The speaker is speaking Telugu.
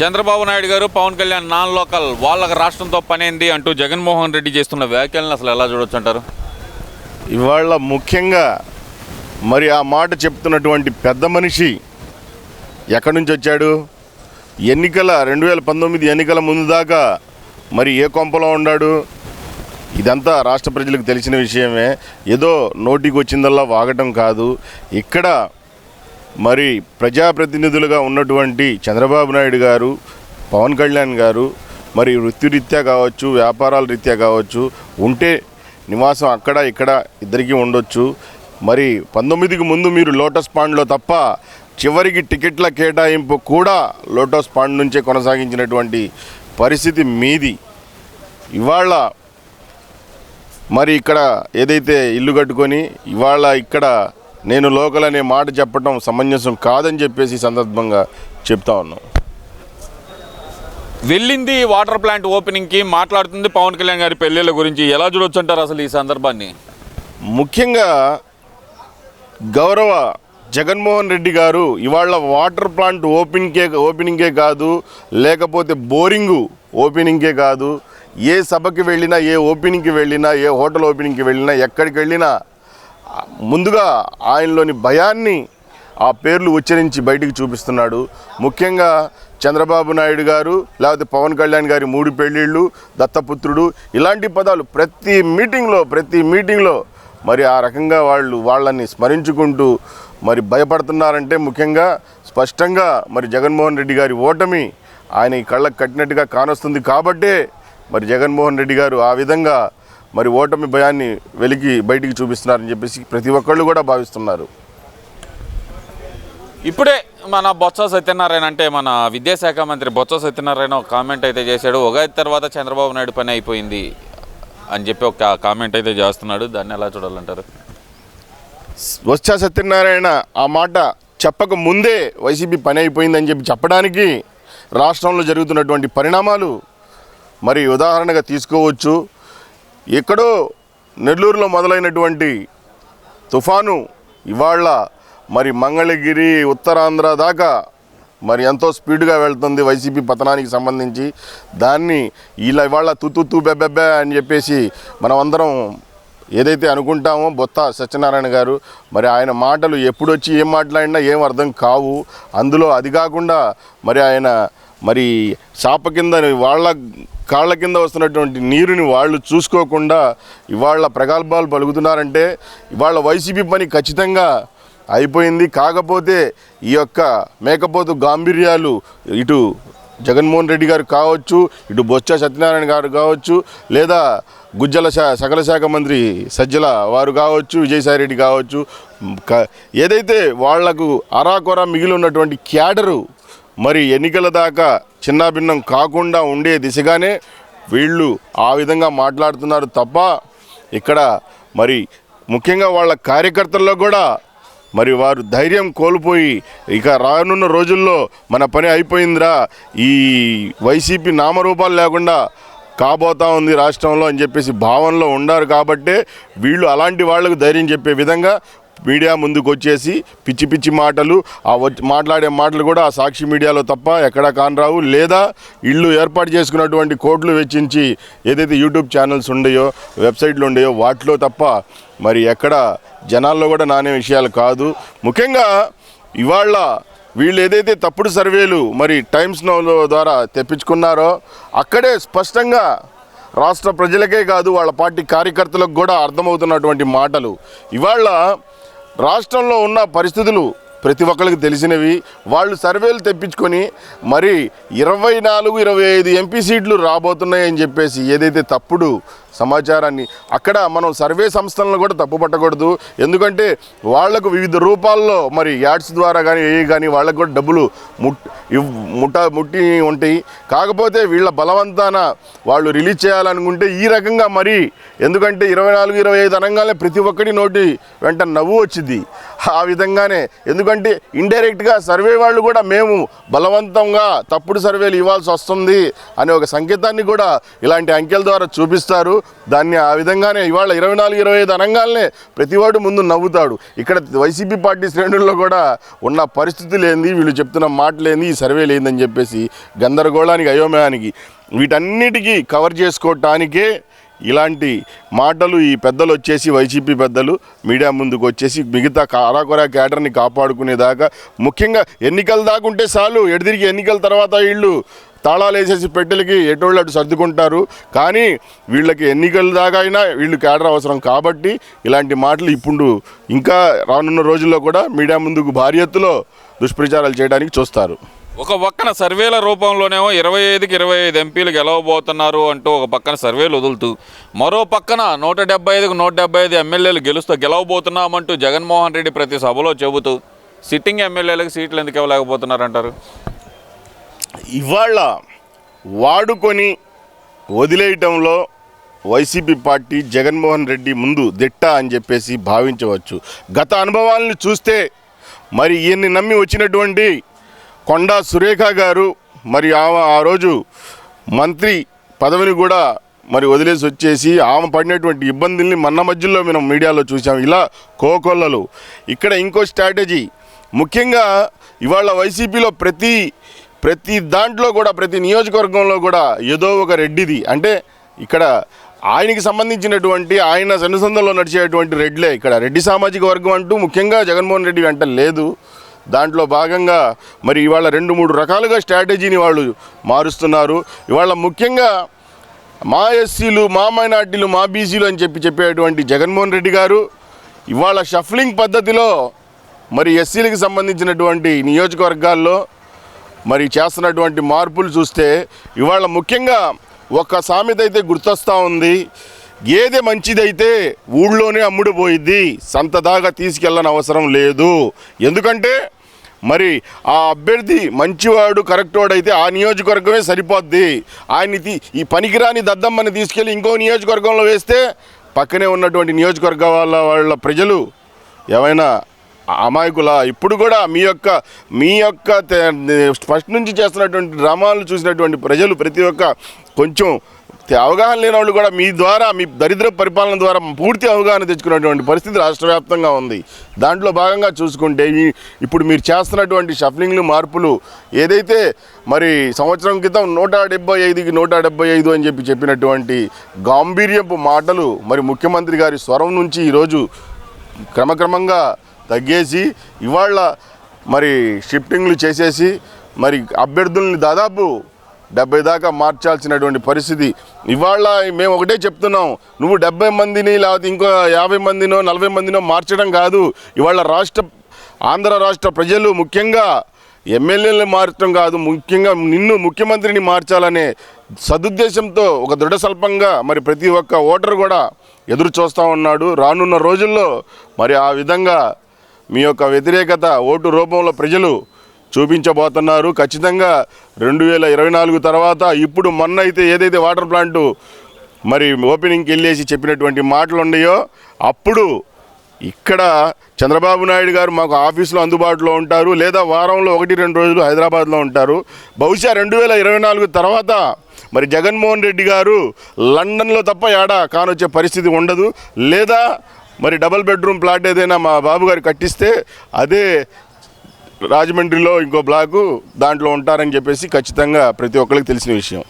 చంద్రబాబు నాయుడు గారు పవన్ కళ్యాణ్ నాన్ లోకల్ వాళ్ళకి రాష్ట్రంతో పనేంది అంటూ జగన్మోహన్ రెడ్డి చేస్తున్న వ్యాఖ్యలను అసలు ఎలా చూడొచ్చు అంటారు ఇవాళ ముఖ్యంగా మరి ఆ మాట చెప్తున్నటువంటి పెద్ద మనిషి ఎక్కడి నుంచి వచ్చాడు? ఎన్నికల రెండు వేల పంతొమ్మిది ఎన్నికల ముందు దాకా మరి ఏ కొంపలో ఉన్నాడు ఇదంతా రాష్ట్ర ప్రజలకు తెలిసిన విషయమే. ఏదో నోటికి వచ్చిందల్లా వాగటం కాదు. ఇక్కడ మరి ప్రజాప్రతినిధులుగా ఉన్నటువంటి చంద్రబాబు నాయుడు గారు పవన్ కళ్యాణ్ గారు మరి వృత్తిరీత్యా కావచ్చు వ్యాపారాల రీత్యా కావచ్చు ఉంటే నివాసం అక్కడ ఇక్కడ ఇద్దరికీ ఉండొచ్చు. మరి పంతొమ్మిదికి ముందు మీరు లోటస్ పాండ్లో తప్ప చివరికి టికెట్ల కేటాయింపు కూడా లోటస్ పాండ్ నుంచే కొనసాగించినటువంటి పరిస్థితి మీది. ఇవాళ మరి ఇక్కడ ఏదైతే ఇల్లు కట్టుకొని ఇవాళ ఇక్కడ నేను లోకల్ అనే మాట చెప్పడం సమంజసం కాదని చెప్పేసి సందర్భంగా చెప్తా ఉన్నాం. వెళ్ళింది వాటర్ ప్లాంట్ ఓపెనింగ్కి మాట్లాడుతుంది పవన్ కళ్యాణ్ గారి పెళ్ళిళ్ళ గురించి. ఎలా చూడొచ్చు అంటారు అసలు ఈ సందర్భాన్ని? ముఖ్యంగా గౌరవ జగన్మోహన్ రెడ్డి గారు ఇవాళ వాటర్ ప్లాంట్ ఓపెనింగ్కే ఓపెనింగే కాదు లేకపోతే బోరింగు ఓపెనింగ్కే కాదు ఏ సభకి వెళ్ళినా ఏ ఓపెనింగ్కి వెళ్ళినా ఏ హోటల్ ఓపెనింగ్కి వెళ్ళినా ఎక్కడికి వెళ్ళినా ముందుగా ఆయనలోని భయాన్ని ఆ పేర్లు ఉచ్చరించి బయటికి చూపిస్తున్నాడు. ముఖ్యంగా చంద్రబాబు నాయుడు గారు లేకపోతే పవన్ కళ్యాణ్ గారి మూడు పెళ్ళిళ్ళు దత్తపుత్రుడు ఇలాంటి పదాలు ప్రతి మీటింగ్లో ప్రతి మీటింగ్లో మరి ఆ రకంగా వాళ్ళు వాళ్ళని స్మరించుకుంటూ మరి భయపడుతున్నారంటే ముఖ్యంగా స్పష్టంగా మరి జగన్మోహన్ రెడ్డి గారి ఓటమి ఆయన ఈ కళ్ళకు కట్టినట్టుగా కానొస్తుంది కాబట్టే మరి జగన్మోహన్ రెడ్డి గారు ఆ విధంగా మరి ఓటమి భయాన్ని వెలికి బయటికి చూపిస్తున్నారని చెప్పేసి ప్రతి ఒక్కళ్ళు కూడా భావిస్తున్నారు. ఇప్పుడే మన బొత్స సత్యనారాయణ అంటే మన విద్యాశాఖ మంత్రి బొత్స సత్యనారాయణ ఒక కామెంట్ అయితే చేశాడు. ఉగాది తర్వాత చంద్రబాబు నాయుడు పని అయిపోయింది అని చెప్పి ఒక కామెంట్ అయితే చేస్తున్నాడు. దాన్ని ఎలా చూడాలంటారు? వచ్చా సత్యనారాయణ ఆ మాట చెప్పక ముందే వైసీపీ పని అయిపోయిందని చెప్పి చెప్పడానికి రాష్ట్రంలో జరుగుతున్నటువంటి పరిణామాలు మరి ఉదాహరణగా తీసుకోవచ్చు. ఎక్కడో నెల్లూరులో మొదలైనటువంటి తుఫాను ఇవాళ మరి మంగళగిరి ఉత్తరాంధ్ర దాకా మరి ఎంతో స్పీడ్గా వెళ్తుంది వైసీపీ పతనానికి సంబంధించి. దాన్ని ఇలా ఇవాళ తుతు బెబ్బెబ్బే అని చెప్పేసి మనం అందరం ఏదైతే అనుకుంటామో బొత్త సత్యనారాయణ గారు మరి ఆయన మాటలు ఎప్పుడొచ్చి ఏం మాట్లాడినా ఏం అర్థం కావు. అందులో అది కాకుండా మరి ఆయన మరి చాప కింద వాళ్ళ కాళ్ళ కింద వస్తున్నటువంటి నీరుని వాళ్ళు చూసుకోకుండా ఇవాళ ప్రగల్భాలు పలుకుతున్నారంటే ఇవాళ వైసీపీ పని ఖచ్చితంగా అయిపోయింది. కాకపోతే ఈ యొక్క మేకపోతు గాంభీర్యాలు ఇటు జగన్మోహన్ రెడ్డి గారు కావచ్చు ఇటు బొత్స సత్యనారాయణ గారు కావచ్చు లేదా గుజ్జల శా సకల శాఖ మంత్రి సజ్జల వారు కావచ్చు విజయసాయి రెడ్డి కావచ్చు క- ఏదైతే వాళ్ళకు అరాకొర మిగిలి ఉన్నటువంటి క్యాడరు మరి ఎన్నికల దాకా చిన్నాభిన్నం కాకుండా ఉండే దిశగానే వీళ్ళు ఆ విధంగా మాట్లాడుతున్నారు తప్ప ఇక్కడ మరి ముఖ్యంగా వాళ్ళ కార్యకర్తల్లో కూడా మరి వారు ధైర్యం కోల్పోయి ఇక రానున్న రోజుల్లో మన పని అయిపోయిందిరా. ఈ వైసీపీ నామరూపాలు లేకుండా కాబోతా ఉంది రాష్ట్రంలో అని చెప్పేసి భావనలో ఉండారు కాబట్టే వీళ్ళు అలాంటి వాళ్ళకు ధైర్యం చెప్పే విధంగా మీడియా ముందుకు వచ్చేసి పిచ్చి పిచ్చి మాటలు ఆ వచ్చి మాట్లాడే మాటలు కూడా ఆ సాక్షి మీడియాలో తప్ప ఎక్కడా కానరావు. లేదా ఇళ్ళు ఏర్పాటు చేసుకున్నటువంటి కోట్లు వెచ్చించి ఏదైతే యూట్యూబ్ ఛానల్స్ ఉండయో వెబ్సైట్లు ఉండయో వాటిలో తప్ప మరి ఎక్కడ జనాల్లో కూడా నానే విషయాలు కాదు. ముఖ్యంగా ఇవాళ వీళ్ళు ఏదైతే తప్పుడు సర్వేలు మరి టైమ్స్ నౌ ద్వారా తెప్పించుకున్నారో అక్కడే స్పష్టంగా రాష్ట్ర ప్రజలకే కాదు వాళ్ళ పార్టీ కార్యకర్తలకు కూడా అర్థమవుతున్నటువంటి మాటలు. ఇవాళ రాష్ట్రంలో ఉన్న పరిస్థితులు ప్రతి ఒక్కరికి తెలిసినవి. వాళ్ళు సర్వేలు తెప్పించుకొని మరి ఇరవై నాలుగు ఇరవై ఐదు ఎంపీ సీట్లు రాబోతున్నాయని చెప్పేసి ఏదైతే తప్పుడు సమాచారాన్ని అక్కడ మనం సర్వే సంస్థలను కూడా తప్పు పట్టకూడదు. ఎందుకంటే వాళ్ళకు వివిధ రూపాల్లో మరి యాడ్స్ ద్వారా కానీ ఏ కానీ వాళ్ళకు కూడా డబ్బులు ముట్ ముఠ ముట్టి ఉంటాయి. కాకపోతే వీళ్ళ బలవంతాన వాళ్ళు రిలీజ్ చేయాలనుకుంటే ఈ రకంగా మరి ఎందుకంటే ఇరవై నాలుగు ఇరవై ఐదు అనగానే ప్రతి ఒక్కటి నోటి వెంట నవ్వు వచ్చింది ఆ విధంగానే. ఎందుకంటే ఇండైరెక్ట్గా సర్వే వాళ్ళు కూడా మేము బలవంతంగా తప్పుడు సర్వేలు ఇవ్వాల్సి వస్తుంది అనే ఒక సంకేతాన్ని కూడా ఇలాంటి అంకెల ద్వారా చూపిస్తారు. దాన్ని ఆ విధంగానే ఇవాళ ఇరవై నాలుగు ఇరవై ఐదు అనగానే ప్రతివాడు ముందు నవ్వుతాడు. ఇక్కడ వైసీపీ పార్టీ శ్రేణుల్లో కూడా ఉన్న పరిస్థితులు ఏంది వీళ్ళు చెప్తున్న మాట ఏంది ఈ సర్వేలు ఏందని చెప్పేసి గందరగోళానికి అయోమయానికి వీటన్నిటికీ కవర్ చేసుకోవటానికే ఇలాంటి మాటలు ఈ పెద్దలు వచ్చేసి వైసీపీ పెద్దలు మీడియా ముందుకు వచ్చేసి మిగతా కారాకొరా క్యాడర్ని కాపాడుకునేదాకా ముఖ్యంగా ఎన్నికల దాకా ఉంటే చాలు ఎడిదిరిగి ఎన్నికల తర్వాత వీళ్ళు తాళాలు వేసేసి పెట్టెలకి ఎటోళ్ళు అటు సర్దుకుంటారు. కానీ వీళ్ళకి ఎన్నికల దాకా అయినా వీళ్ళు క్యాడర్ అవసరం కాబట్టి ఇలాంటి మాటలు ఇప్పుడు ఇంకా రానున్న రోజుల్లో కూడా మీడియా ముందుకు భారీ ఎత్తులో దుష్ప్రచారాలు చేయడానికి చూస్తారు. ఒక పక్కన సర్వేల రూపంలోనేమో ఇరవై ఐదుకి ఇరవై ఐదు ఎంపీలు గెలవబోతున్నారు అంటూ ఒక పక్కన సర్వేలు వదులుతూ మరో పక్కన నూట డెబ్బై ఐదుకు నూట డెబ్బై ఐదు ఎమ్మెల్యేలు గెలుస్తూ గెలవబోతున్నామంటూ జగన్మోహన్ రెడ్డి ప్రతి సభలో చెబుతూ సిట్టింగ్ ఎమ్మెల్యేలకు సీట్లు ఎందుకు ఇవ్వలేకపోతున్నారంటారు? ఇవాళ వాడుకొని వదిలేయటంలో వైసీపీ పార్టీ జగన్మోహన్ రెడ్డి ముందు దిట్ట అని చెప్పేసి భావించవచ్చు. గత అనుభవాలను చూస్తే మరి ఈయన్ని నమ్మి వచ్చినటువంటి కొండా సురేఖ గారు మరి ఆమె ఆ రోజు మంత్రి పదవిని కూడా మరి వదిలేసి వచ్చేసి ఆమె పడినటువంటి ఇబ్బందుల్ని మన మధ్యలో మనం మీడియాలో చూసాం ఇలా కోకొల్లలు. ఇక్కడ ఇంకో స్ట్రాటజీ. ముఖ్యంగా ఇవాళ వైసీపీలో ప్రతి ప్రతి దాంట్లో కూడా ప్రతి నియోజకవర్గంలో కూడా ఏదో ఒక రెడ్డిది. అంటే ఇక్కడ ఆయనకి సంబంధించినటువంటి ఆయన సన్నిసంధంలో నడిచేటువంటి రెడ్లే. ఇక్కడ రెడ్డి సామాజిక వర్గం అంటూ ముఖ్యంగా జగన్మోహన్ రెడ్డి వెంట లేదు. దాంట్లో భాగంగా మరి ఇవాళ రెండు మూడు రకాలుగా స్ట్రాటజీని వాళ్ళు మారుస్తున్నారు. ఇవాళ ముఖ్యంగా మా ఎస్సీలు మా మైనార్టీలు మా బీసీలు అని చెప్పి చెప్పేటువంటి జగన్మోహన్ రెడ్డి గారు ఇవాళ షఫ్లింగ్ పద్ధతిలో మరి ఎస్సీలకు సంబంధించినటువంటి నియోజకవర్గాల్లో మరి చేస్తున్నటువంటి మార్పులు చూస్తే ఇవాళ ముఖ్యంగా ఒక సామెత అయితే గుర్తొస్తూ ఉంది. ఏది మంచిదైతే ఊళ్ళోనే అమ్ముడుపోయిద్ది సంతదాగా సంత దాకా తీసుకెళ్ళని అవసరం లేదు. ఎందుకంటే మరి ఆ అభ్యర్థి మంచివాడు కరెక్ట్ వాడు అయితే ఆ నియోజకవర్గమే సరిపోద్ది. ఆయన ఈ పనికిరాని దద్దమ్మని తీసుకెళ్ళి ఇంకో నియోజకవర్గంలో వేస్తే పక్కనే ఉన్నటువంటి నియోజకవర్గ వాళ్ళ వాళ్ళ ప్రజలు ఏమైనా అమాయకుల? ఇప్పుడు కూడా మీ యొక్క మీ యొక్క ఫస్ట్ నుంచి చేస్తున్నటువంటి డ్రామాలు చూసినటువంటి ప్రజలు ప్రతి ఒక్క కొంచెం అవగాహన లేని వాళ్ళు కూడా మీ ద్వారా మీ దరిద్ర పరిపాలన ద్వారా పూర్తి అవగాహన తెచ్చుకున్నటువంటి పరిస్థితి రాష్ట్ర వ్యాప్తంగా ఉంది. దాంట్లో భాగంగా చూసుకుంటే ఇప్పుడు మీరు చేస్తున్నటువంటి షఫ్లింగ్లు మార్పులు ఏదైతే మరి సంవత్సరం క్రితం నూట డెబ్బై ఐదుకి నూట డెబ్బై ఐదు అని చెప్పి చెప్పినటువంటి గాంభీర్యపు మాటలు మరి ముఖ్యమంత్రి గారి స్వరం నుంచి ఈరోజు క్రమక్రమంగా తగ్గేసి ఇవాళ మరి షిఫ్టింగ్లు చేసేసి మరి అభ్యర్థుల్ని దాదాపు డెబ్బై దాకా మార్చాల్సినటువంటి పరిస్థితి. ఇవాళ మేము ఒకటే చెప్తున్నాం నువ్వు డెబ్బై మందిని లేకపోతే ఇంకో యాభై మందినో నలభై మందినో మార్చడం కాదు. ఇవాళ రాష్ట్ర ఆంధ్ర రాష్ట్ర ప్రజలు ముఖ్యంగా ఎమ్మెల్యేలను మార్చడం కాదు ముఖ్యంగా నిన్ను ముఖ్యమంత్రిని మార్చాలనే సదుద్దేశంతో ఒక దృఢ స్వల్పంగా మరి ప్రతి ఒక్క ఓటర్ కూడా ఎదురు చూస్తూ ఉన్నాడు. రానున్న రోజుల్లో మరి ఆ విధంగా మీ యొక్క వ్యతిరేకత ఓటు రూపంలో ప్రజలు చూపించబోతున్నారు. ఖచ్చితంగా రెండు వేల ఇరవై నాలుగు తర్వాత ఇప్పుడు మొన్న అయితే ఏదైతే వాటర్ ప్లాంటు మరి ఓపెనింగ్కి వెళ్ళేసి చెప్పినటువంటి మాటలు ఉన్నాయో అప్పుడు ఇక్కడ చంద్రబాబు నాయుడు గారు మాకు ఆఫీసులో అందుబాటులో ఉంటారు లేదా వారంలో ఒకటి రెండు రోజులు హైదరాబాద్లో ఉంటారు. బహుశా రెండు వేల ఇరవై నాలుగు తర్వాత మరి జగన్మోహన్ రెడ్డి గారు లండన్లో తప్ప ఏడా కానొచ్చే పరిస్థితి ఉండదు. లేదా మరి డబల్ బెడ్రూమ్ ప్లాట్ ఏదైనా మా బాబు గారు కట్టిస్తే అదే రాజమండ్రిలో ఇంకో బ్లాకు దాంట్లో ఉంటారని చెప్పేసి ఖచ్చితంగా ప్రతి ఒక్కరికి తెలిసిన విషయం.